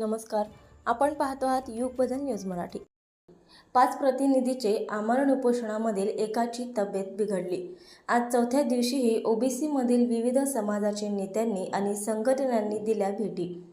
नमस्कार. आपण पाहतो आहात युगबदल न्यूज मराठी. पाच प्रतिनिधीचे आमरण उपोषणामधील एकाची तब्येत बिघडली. आज चौथ्या दिवशीही ओबीसीमधील विविध समाजाचे नेत्यांनी आणि संघटनांनी दिल्या भेटी.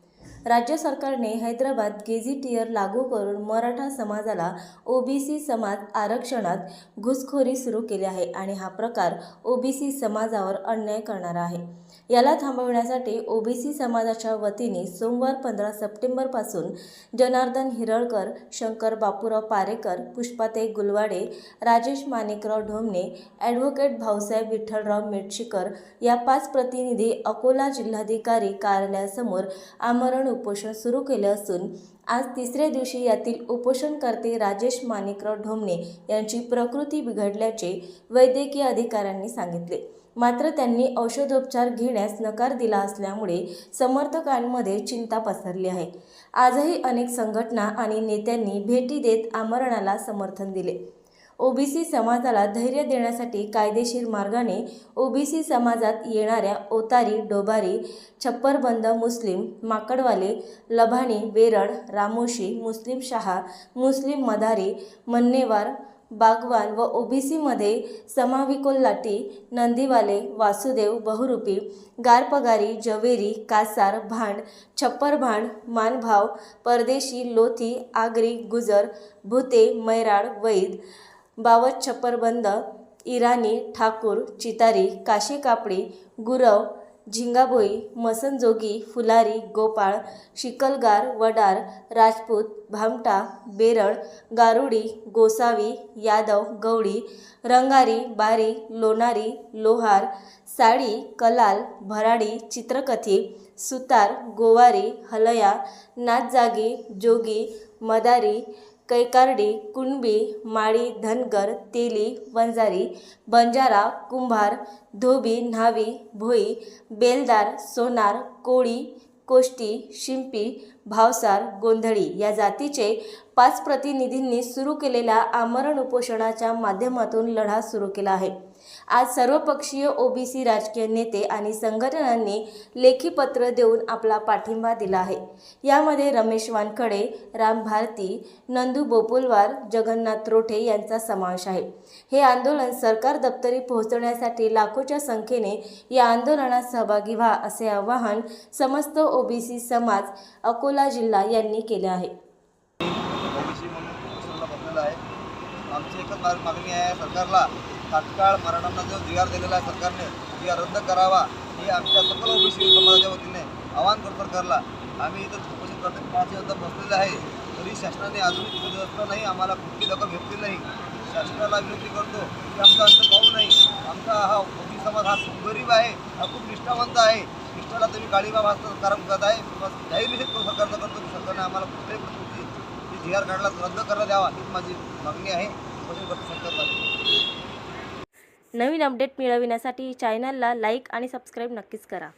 राज्य सरकारने हैदराबाद गेझिटियर लागू करून मराठा समाजाला ओबीसी समाज आरक्षणात घुसखोरी सुरू केली आहे आणि हा प्रकार ओबीसी समाजावर अन्याय करणारा आहे. याला थांबवण्यासाठी ओबीसी समाजाच्या वतीने सोमवार पंधरा सप्टेंबरपासून जनार्दन हिरळकर शंकर बापूराव पारेकर पुष्पाताई गुलवाडे राजेश माणिकराव ढोमणे ॲडव्होकेट भाऊसाहेब विठ्ठलराव मेटशीकर या पाच प्रतिनिधी अकोला जिल्हाधिकारी कार्यालयासमोर आमरण उपोषण सुरू केले असून आज तिसऱ्या दिवशी यातील उपोषणकर्ते राजेश माणिकराव ढोमणे यांची प्रकृती बिघडल्याचे वैद्यकीय अधिकाऱ्यांनी सांगितले. मात्र त्यांनी औषधोपचार घेण्यास नकार दिला असल्यामुळे समर्थकांमध्ये चिंता पसरली आहे. आजही अनेक संघटना आणि नेत्यांनी भेटी देत आमरणाला समर्थन दिले. ओबीसी समाजाला धैर्य देण्यासाठी कायदेशीर मार्गाने ओबीसी समाजात येणाऱ्या ओतारी डोबारी छप्परबंद मुस्लिम माकडवाले लभाणी वेरळ रामोशी मुस्लिम शहा मुस्लिम मदारी मन्नेवार बागवान व ओबीसीमध्ये समाविकोल्लाटी नंदीवाले वासुदेव बहुरूपी गारपगारी जवेरी कासार भांड छप्परभांड मानभाव परदेशी लोथी आगरी गुजर भुते मैराड वैद बावत छप्परबंद इराणी ठाकूर चितारी काशी कापडी गुरव झिंगाभोई मसनजोगी फुलारी गोपाळ शिकलगार वडार राजपूत भामटा बेरळ गारुडी गोसावी यादव गवळी रंगारी बारी लोणारी लोहार साडी कलाल भराडी चित्रकथी सुतार गोवारी हलया नाथजागी जोगी मदारी कैकारडी कुणबी माळी धनगर तेली वंजारी बंजारा कुंभार धोबी न्हावी भोई बेलदार सोनार कोळी कोष्टी शिंपी भावसार गोंधळी या जातीचे पाच प्रतिनिधींनी सुरू केलेल्या आमरण उपोषणाच्या माध्यमातून लढा सुरू केला आहे. आज सर्वपक्षीय ओबीसी राजकीय नेते आणि संघटनांनी लेखी पत्र देऊन आपला पाठिंबा दिला आहे. यामध्ये रमेश वानखडे राम भारती नंदू बोपुलवार जगन्नाथ रोठे यांचा समावेश आहे. हे आंदोलन सरकार दप्तरी पोहोचवण्यासाठी लाखोच्या संख्येने या आंदोलनात सहभागी व्हा असे आवाहन समस्त ओबीसी समाज अकोला जिल्हा यांनी केले आहे. बसलेलं आहे. आमची एकच मागणी आहे सरकारला तात्काळ मराठांना जो जी आर दिलेला आहे सरकारने जी आर रद्द करावा. ही आमच्या सकल ओबीसी समाजाच्या वतीने आवाहन करतो सरकारला. आम्ही इथं उपोषण करतो पाच बसलेले आहे. तरी शासनाने अजूनही तिथे व्यवस्था नाही आम्हाला कुठली दखल भेटली नाही. शासनाला विनंती करतो की आमचा अंत पाहू नाही आमचा हा मोदी समाज हा खूप गरीब आहे हा खूप निष्ठावंत आहे. निष्ठाला तुम्ही गाडीबा भासतो कारण करत आहे. बस जाहीर निषेध करू सरकारचा करतो की सरकारने आम्हाला कुठल्याही प्रकारची जी आर काढला रद्द करायला द्यावा हीच माझी मागणी आहे. नवीन अपडेट मिळविण्यासाठी चॅनलला लाईक आणि सबस्क्राईब नक्कीच करा.